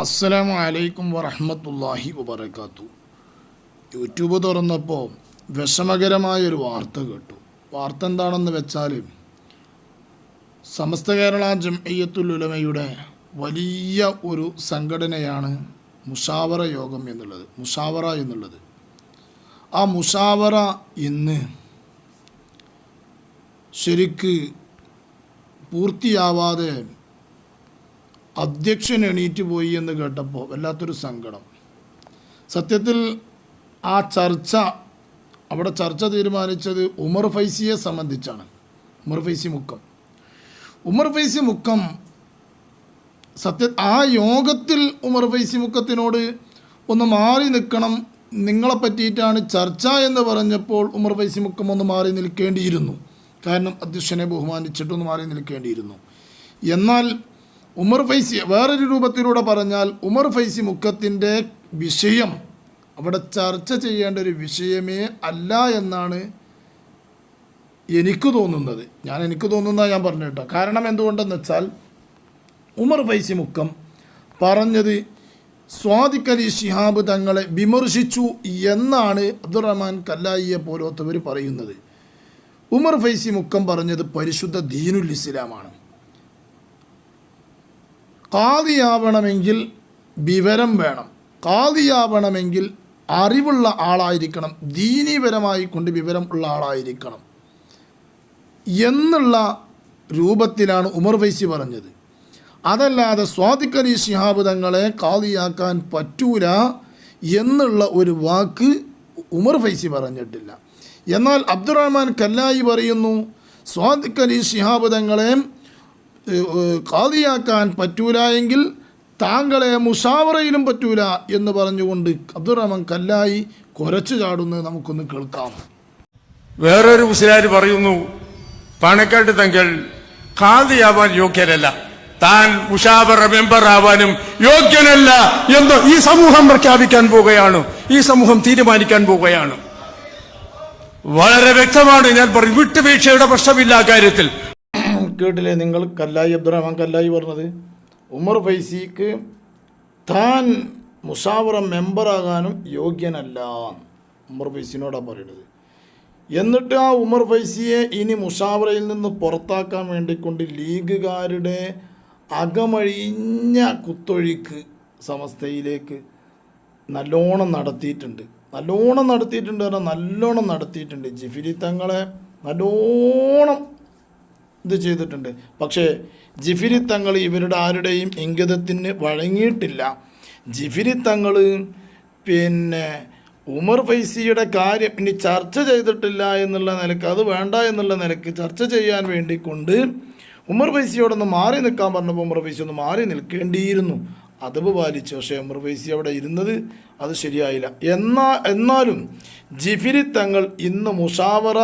അസ്സലാമു അലൈക്കും വറഹ്മത്തുള്ളാഹി വബറകാത്തു. യൂട്യൂബ് തുറന്നപ്പോൾ വിഷമകരമായൊരു വാർത്ത കേട്ടു. വാർത്ത എന്താണെന്ന് വെച്ചാൽ സമസ്ത കേരള ജംഇയ്യത്തുൽ ഉലമയുടെ വലിയ ഒരു സംഘടനയാണ് മുഷാവറ യോഗം എന്നുള്ളത് മുഷാവറ എന്നുള്ളത്. ആ മുഷാവറ ഇന്ന് ശരിക്ക് പൂർത്തിയാവാതെ അധ്യക്ഷൻ എണീറ്റ് പോയി എന്ന് കേട്ടപ്പോൾ വല്ലാത്തൊരു സങ്കടം. സത്യത്തിൽ ആ ചർച്ച അവിടെ ചർച്ച തീരുമാനിച്ചത് ഉമർ ഫൈസിയെ സംബന്ധിച്ചാണ്. ഉമർ ഫൈസി മുക്കം. ഉമർ ഫൈസി മുക്കം സത്യ ആ യോഗത്തിൽ ഉമർ ഫൈസി മുക്കത്തിനോട് ഒന്ന് മാറി നിൽക്കണം നിങ്ങളെ പറ്റിയിട്ടാണ് ചർച്ച എന്ന് പറഞ്ഞപ്പോൾ ഉമർ ഫൈസി മുക്കം ഒന്ന് മാറി നിൽക്കേണ്ടിയിരുന്നു. കാരണം അധ്യക്ഷനെ ബഹുമാനിച്ചിട്ടൊന്ന് മാറി നിൽക്കേണ്ടിയിരുന്നു. എന്നാൽ ഉമർ ഫൈസി വേറൊരു രൂപത്തിലൂടെ പറഞ്ഞാൽ ഉമർ ഫൈസി മുക്കത്തിന്റെ വിഷയം അവിടെ ചർച്ച ചെയ്യേണ്ട ഒരു വിഷയമേ അല്ല എന്നാണ് എനിക്ക് തോന്നുന്നത്. ഞാൻ എനിക്ക് തോന്നുന്ന ഞാൻ പറഞ്ഞു കേട്ടോ. കാരണം എന്തുകൊണ്ടെന്ന് വെച്ചാൽ ഉമർ ഫൈസി മുക്കം പറഞ്ഞത് സ്വാദിഖ് അലി ശിഹാബ് തങ്ങളെ വിമർശിച്ചു എന്നാണ് അബ്ദുറഹ്മാൻ കല്ലായിയെ പോലത്തവർ പറയുന്നത്. ഉമർ ഫൈസി മുക്കം പറഞ്ഞത് പരിശുദ്ധ ദീനുൽ ഇസ്ലാമാണ്. കാതിയാവണമെങ്കിൽ വിവരം വേണം. കാതിയാവണമെങ്കിൽ അറിവുള്ള ആളായിരിക്കണം. ദീനീപരമായി കൊണ്ട് വിവരം ഉള്ള ആളായിരിക്കണം. എന്നുള്ള രൂപത്തിലാണ് ഉമർ ഫൈസി പറഞ്ഞത്. അതല്ലാതെ സ്വാതിക്കലി ശിഹാബുദങ്ങളെ കാതിയാക്കാൻ പറ്റൂല എന്നുള്ള ഒരു വാക്ക് ഉമർ ഫൈസി പറഞ്ഞിട്ടില്ല. എന്നാൽ അബ്ദുറഹ്മാൻ കല്ലായി പറയുന്നു സ്വാദിഖലി ശിഹാബ് തങ്ങളെ കാതിയാക്കാൻ പറ്റൂല എങ്കിൽ താങ്കളെ മുസാവറയിലും പറ്റൂല എന്ന് പറഞ്ഞുകൊണ്ട് അബ്ദുറഹ്മാൻ കല്ലായി കുരച്ചു ചാടുന്നത് നമുക്കൊന്ന് കേൾക്കാം. വേറൊരു മുസ്ലിയാർ പറയുന്നു പാണക്കാട്ട് തങ്ങൾ കാതിയാവാൻ യോഗ്യരല്ല. താൻ മുഷാബറ മെമ്പർ ആവാനും യോഗ്യനല്ല എന്ന് ഈ സമൂഹം പ്രഖ്യാപിക്കാൻ പോവുകയാണ് ഈ സമൂഹം തീരുമാനിക്കാൻ പോവുകയാണ്. വളരെ വ്യക്തമാണ് ഞാൻ പറയും വിട്ടുവീഴ്ചയുടെ പ്രശ്നമില്ല കാര്യത്തിൽ. കേട്ടില്ലേ നിങ്ങൾ? കല്ലായി അബ്ദുറഹ്മാൻ കല്ലായി പറഞ്ഞത്. ഉമർ ഫൈസിക്ക് താൻ മുഷാവറ മെമ്പറാകാനും യോഗ്യനല്ല. ഉമർ ഫൈസിനോടാണ് പറയുന്നത് എന്നിട്ട് ആ ഉമർ ഫൈസിയെ ഇനി മുഷാവറയിൽ നിന്ന് പുറത്താക്കാൻ വേണ്ടിക്കൊണ്ട് ലീഗുകാരുടെ അകമഴിഞ്ഞ കുത്തൊഴുക്ക് സമസ്തയിലേക്ക് നല്ലോണം നടത്തിയിട്ടുണ്ട്. നല്ലോണം നടത്തിയിട്ടുണ്ട് പറഞ്ഞാൽ നല്ലോണം നടത്തിയിട്ടുണ്ട്. ജിഫിരി തങ്ങളെ നല്ലോണം ഇത് ചെയ്തിട്ടുണ്ട്. പക്ഷേ ജിഫിരി തങ്ങൾ ഇവരുടെ ആരുടെയും ഇംഗിതത്തിന് വഴങ്ങിയിട്ടില്ല. ജിഫിരി തങ്ങൾ പിന്നെ ഉമർ ഫൈസിയുടെ കാര്യം ഇനി ചർച്ച ചെയ്തിട്ടില്ല എന്നുള്ള നിലയ്ക്ക് അത് വേണ്ട എന്നുള്ള നിലയ്ക്ക് ചർച്ച ചെയ്യാൻ വേണ്ടി കൊണ്ട് ഉമർ ഫൈസിയോടൊന്ന് മാറി നിൽക്കാൻ പറഞ്ഞപ്പോൾ ഉമർ ഫൈസി ഒന്ന് മാറി നിൽക്കേണ്ടിയിരുന്നു. അതവ് പാലിച്ചു. പക്ഷേ ഉമർ ഫൈസി അവിടെ ഇരുന്നത് അത് ശരിയായില്ല. എന്നാ എന്നാലും ജിഫിരി തങ്ങൾ ഇന്ന് മുഷാവറ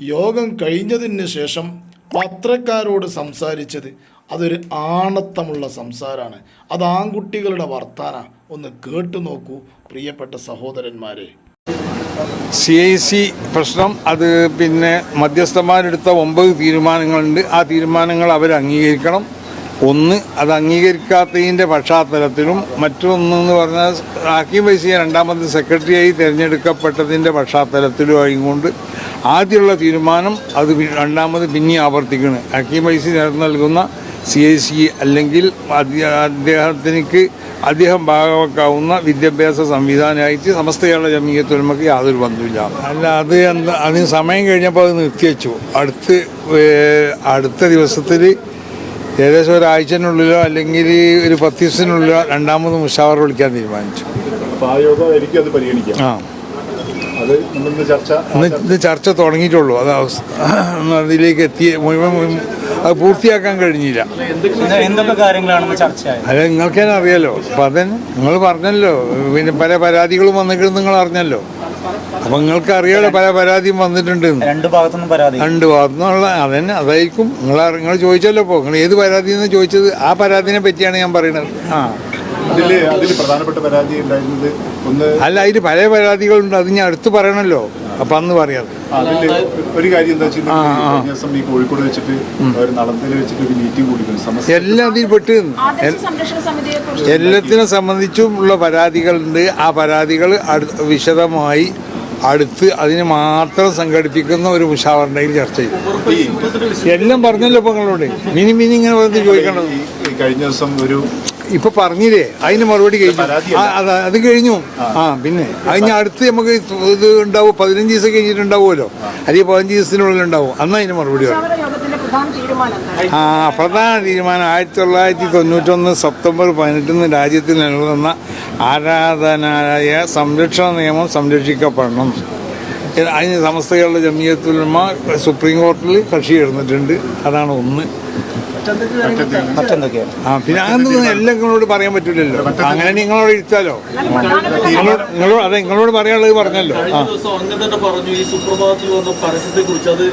യോഗം കഴിഞ്ഞതിന് ശേഷം പത്രക്കാരോട് സംസാരിച്ചത് അതൊരു ആണത്തമുള്ള സംസാരമാണ് അത് ആൺകുട്ടികളുടെ വർത്താന. ഒന്ന് കേട്ടു നോക്കൂ പ്രിയപ്പെട്ട സഹോദരന്മാരെ. സി ഐ സി പ്രശ്നം അത് പിന്നെ മധ്യസ്ഥന്മാരെടുത്ത ഒമ്പത് തീരുമാനങ്ങളുണ്ട്. ആ തീരുമാനങ്ങൾ അവർ അംഗീകരിക്കണം ഒന്ന് അത് അംഗീകരിക്കാത്തതിന്റെ പശ്ചാത്തലത്തിലും മറ്റൊന്നെന്ന് പറഞ്ഞാൽ ഹക്കീം വൈസിയെ രണ്ടാമത് സെക്രട്ടറിയായി തിരഞ്ഞെടുക്കപ്പെട്ടതിന്റെ പശ്ചാത്തലത്തിലും ആയിക്കൊണ്ട് ആദ്യമുള്ള തീരുമാനം അത് രണ്ടാമത് പിന്നെ ആവർത്തിക്കുന്നു ഹക്കീം വൈസി നേതൃത്വം നൽകുന്ന സി ഐ സി അല്ലെങ്കിൽ അദ്ദേ- അദ്ദേഹത്തിനിക്ക് അദ്ദേഹം ഭാഗമാക്കാവുന്ന വിദ്യാഭ്യാസ സംവിധാനമായിട്ട് സമസ്ത കേരള ജമീയത്തൊരുമക്ക് യാതൊരു ബന്ധമില്ല അല്ല അത് എന്താ അതിന് സമയം കഴിഞ്ഞപ്പോൾ അത് നിർത്തിവെച്ചു. അടുത്ത് അടുത്ത ദിവസത്തിൽ ഏകദേശം ഒരാഴ്ചനുള്ളിലോ അല്ലെങ്കിൽ ഒരു പത്ത് ദിവസത്തിനുള്ളിലോ രണ്ടാമത് മുഷാവർ വിളിക്കാൻ തീരുമാനിച്ചു. ആ. അത് അത് ചർച്ച ഇന്ന് ഇത് ചർച്ച തുടങ്ങിയിട്ടുള്ളൂ. അത് അവസ്ഥ അതിലേക്ക് എത്തിയ മുഴുവൻ അത് പൂർത്തിയാക്കാൻ കഴിഞ്ഞില്ല. എന്തൊക്കെ കാര്യങ്ങളാണ് ചർച്ചയായത് അത് നിങ്ങൾക്ക് തന്നെ അറിയാലോ അപ്പം അതന്നെ നിങ്ങൾ പറഞ്ഞല്ലോ. പിന്നെ പല പരാതികളും വന്നിട്ടുണ്ട് നിങ്ങൾ അറിഞ്ഞല്ലോ. അപ്പം നിങ്ങൾക്ക് അറിയാലോ പല പരാതിയും വന്നിട്ടുണ്ട്. രണ്ട് ഭാഗത്തുനിന്നും പരാതി. രണ്ട് ഭാഗത്തുനിന്നുള്ള അതന്നെ അതായിരിക്കും. നിങ്ങൾ നിങ്ങൾ ചോദിച്ചല്ലോ ഇപ്പോൾ നിങ്ങൾ ഏത് പരാതിയെന്ന് ചോദിച്ചത് ആ പരാതിനെ പറ്റിയാണ് ഞാൻ പറയുന്നത്. ആ. അല്ല അതിൽ പല പരാതികളുണ്ട്. അത് ഞാൻ അടുത്ത് പറയണല്ലോ. അപ്പൊ അന്ന് പറയാം. ഒരു കാര്യം എന്താ വെച്ചാൽ ഈ കോഴിക്കോട് വെച്ചിട്ട് ഒരു നളന്തയിൽ വെച്ചിട്ട് ഒരു മീറ്റിംഗ് കൂടി സമസ്ത എല്ലാം അതിൽ പെട്ട് എല്ലാത്തിനെ സംബന്ധിച്ചും സംബന്ധിച്ചുള്ള പരാതികളുണ്ട്. ആ പരാതികൾ വിശദമായി അടുത്ത് അതിന് മാത്രം സംഘടിപ്പിക്കുന്ന ഒരു മുഷാവറിന്റെയിൽ ചർച്ച ചെയ്യും എല്ലാം പറഞ്ഞല്ലോ ഇപ്പൊ നിങ്ങളോട്. മിനി മിനി ഇങ്ങനെ പറഞ്ഞ് ചോദിക്കണം കഴിഞ്ഞ ദിവസം ഒരു ഇപ്പൊ പറഞ്ഞില്ലേ അതിന് മറുപടി കഴിഞ്ഞു. ആ, അത് കഴിഞ്ഞു. ആ. പിന്നെ അതിന് അടുത്ത് നമുക്ക് ഇത് ഉണ്ടാവും പതിനഞ്ച് ദിവസം കഴിഞ്ഞിട്ടുണ്ടാവുമല്ലോ. അല്ലെങ്കിൽ പതിനഞ്ച് ദിവസത്തിനുള്ളിൽ ഉണ്ടാവും. അന്ന് അതിന് മറുപടി ആ പ്രധാന തീരുമാനം ആയിരത്തി തൊള്ളായിരത്തി തൊണ്ണൂറ്റൊന്ന് സെപ്റ്റംബർ പതിനെട്ടിന് രാജ്യത്തിൽ നിലനിന്ന ആരാധനായ സംരക്ഷണ നിയമം സംരക്ഷിക്കപ്പെടണം. അതിന് സമസ്തകളുടെ ജമിയത്തുലമ സുപ്രീം കോടതിയിൽ കക്ഷി എഴുന്നിട്ടുണ്ട് അതാണ് ഒന്ന്. മറ്റെന്തൊക്കെയാണ് ആ പിന്നെ അങ്ങനൊന്നും എല്ലാം നിങ്ങളോട് പറയാൻ പറ്റില്ലല്ലോ. അങ്ങനെ നിങ്ങളോട് ഇരുത്താലോ നിങ്ങളോട് അതെ നിങ്ങളോട് പറയാനുള്ളത് പറഞ്ഞല്ലോ. ആ. അങ്ങനെ തന്നെ പറഞ്ഞു ഈ സുപ്രഭാതത്തിൽ വന്ന പരസ്യത്തെ കുറിച്ച്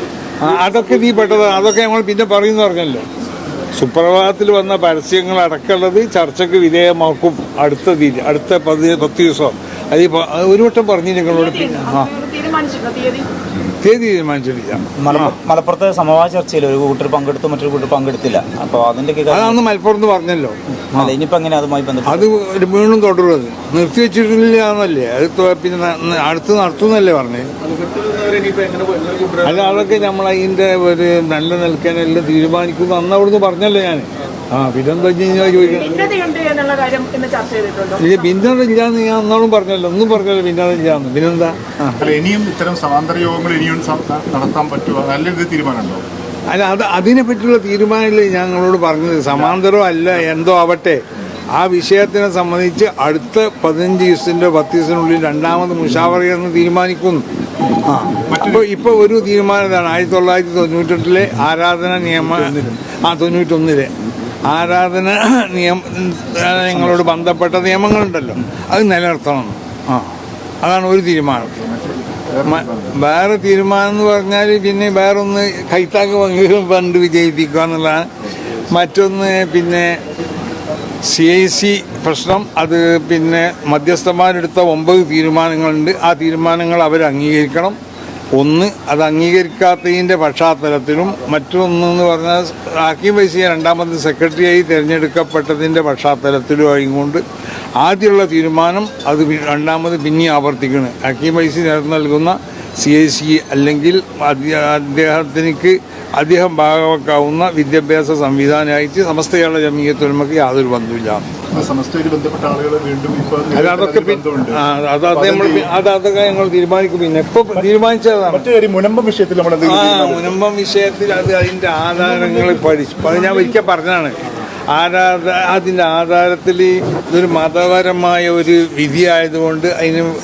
അതൊക്കെ നീ പെട്ടതാണ് അതൊക്കെ ഞങ്ങൾ പിന്നെ പറയുന്നു പറഞ്ഞല്ലോ. സുപ്രഭാതത്തിൽ വന്ന പരസ്യങ്ങൾ അടക്കമുള്ളത് ചർച്ചയ്ക്ക് വിധേയമാക്കും. അടുത്ത തീയതി അടുത്ത പതി പത്ത് ദിവസം. അത് ഒരു വട്ടം പറഞ്ഞു നിങ്ങളോട് പിന്നെ ആ. തീയതി തീരുമാനിച്ചിട്ടില്ല. മലപ്പുറ- മലപ്പുറത്തെ സമവായ ചർച്ചയിൽ ഒരു കൂട്ടർ പങ്കെടുത്തു മറ്റൊരു കൂട്ടർ പങ്കെടുത്തില്ല. അപ്പോൾ അതിന്റെ അതൊന്ന് മലപ്പുറത്ത് പറഞ്ഞല്ലോ. അല്ല ഇനിയിപ്പോ എങ്ങനെ അതുമായി ബന്ധപ്പെട്ട്? അത് ഒരു വീണ്ടും തുടരുന്നത്. നിർത്തിവെച്ചിട്ടില്ല എന്നല്ലേ അത് പിന്നെ അടുത്ത് നടത്തുന്നല്ലേ പറഞ്ഞേ? അല്ല അതൊക്കെ നമ്മൾ അതിന്റെ ഒരു നല്ല നിൽക്കാനെല്ലാം തീരുമാനിക്കുന്നു അന്ന് അവിടുന്ന് പറഞ്ഞല്ലോ ഞാൻ ആ പിന്നെന്താ ചെയ്തിട്ടുണ്ടോ? ഇത് ഞാൻ പറഞ്ഞല്ലോ. ഒന്നും പറഞ്ഞല്ലോ ഭിന്നത ഇല്ലാന്ന്. പിന്നെന്താ. ഇനിയും ഇത്തരം സമാന്തര യോഗങ്ങൾ ഇനിയും നടത്താൻ പറ്റുമോ നല്ലൊരു തീരുമാനമുണ്ടോ? അല്ല അത് അതിനെ പറ്റിയുള്ള തീരുമാനമില്ല ഞങ്ങളോട് പറഞ്ഞത്. സമാന്തരോ അല്ല എന്തോ ആവട്ടെ. ആ വിഷയത്തിനെ സംബന്ധിച്ച് അടുത്ത പതിനഞ്ച് ദിവസത്തിന്റെ പത്ത് ദിവസത്തിനുള്ളിൽ രണ്ടാമത് മുഷാവറയെന്ന് തീരുമാനിക്കുന്നു. ആ. അപ്പോൾ ഇപ്പോൾ ഒരു തീരുമാനമാണ് ആയിരത്തി തൊള്ളായിരത്തി തൊണ്ണൂറ്റെട്ടിലെ ആരാധന നിയമ ആ തൊണ്ണൂറ്റൊന്നിലെ. ആരാധന നിയമങ്ങളോട് ബന്ധപ്പെട്ട നിയമങ്ങളുണ്ടല്ലോ. അത് നിലനിർത്തണം. ആ. അതാണ് ഒരു തീരുമാനം. വേറെ തീരുമാനം എന്ന് പറഞ്ഞാൽ പിന്നെ വേറൊന്ന് കൈത്താക്ക് പങ്കും ഫണ്ട് വിജയിപ്പിക്കുക എന്നുള്ളതാണ്. മറ്റൊന്ന് പിന്നെ സി ഐ സി പ്രശ്നം അത് പിന്നെ മധ്യസ്ഥന്മാരെടുത്ത ഒമ്പത് തീരുമാനങ്ങളുണ്ട്. ആ തീരുമാനങ്ങൾ അവർ അംഗീകരിക്കണം ഒന്ന് അത് അംഗീകരിക്കാത്തതിന്റെ പശ്ചാത്തലത്തിലും മറ്റൊന്നെന്ന് പറഞ്ഞാൽ ഹക്കീം വൈസിയെ രണ്ടാമത് സെക്രട്ടറിയായി തിരഞ്ഞെടുക്കപ്പെട്ടതിന്റെ പശ്ചാത്തലത്തിലും കൊണ്ട് ആദ്യമുള്ള തീരുമാനം അത് രണ്ടാമത് പിന്നെ ആവർത്തിക്കണം. ഹക്കീം വൈസി നൽകുന്ന സി ഐ സി അല്ലെങ്കിൽ അദ്ദേ- അദ്ദേഹത്തിനിക്ക് അദ്ദേഹം ഭാഗമാക്കാവുന്ന വിദ്യാഭ്യാസ സംവിധാനമായിട്ട് സമസ്തയുള്ള ജമീയത്തൊരുമക്ക് യാതൊരു ബന്ധമില്ല അതൊക്കെ നമ്മൾ ഞങ്ങൾ തീരുമാനിക്കും. പിന്നെ ഇപ്പൊ തീരുമാനിച്ചതാണ്. മുനമ്പം വിഷയത്തിൽ മുനമ്പം വിഷയത്തിൽ അത് അതിന്റെ ആധാരങ്ങൾ പഠിച്ചു അത് ഞാൻ ഒരിക്കൽ പറഞ്ഞതാണ്. ആരാധ അതിന്റെ ആധാരത്തിൽ ഇതൊരു മതപരമായ ഒരു വിധി ആയതുകൊണ്ട് അതിന്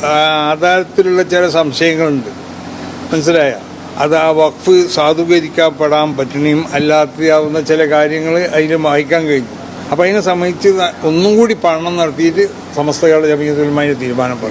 ആധാരത്തിലുള്ള ചില സംശയങ്ങളുണ്ട്. മനസ്സിലായ? അത് ആ വഖഫ് സാധൂകരിക്കപ്പെടാൻ പറ്റണയും അല്ലാത്തയാവുന്ന ചില കാര്യങ്ങൾ അതിന് വായിക്കാൻ കഴിഞ്ഞു. അപ്പം അതിനെ സംബന്ധിച്ച് ഒന്നും കൂടി പഠനം നടത്തിയിട്ട് സമസ്തകളുടെ ജമീയത്തുലമായ തീരുമാനം പറയും.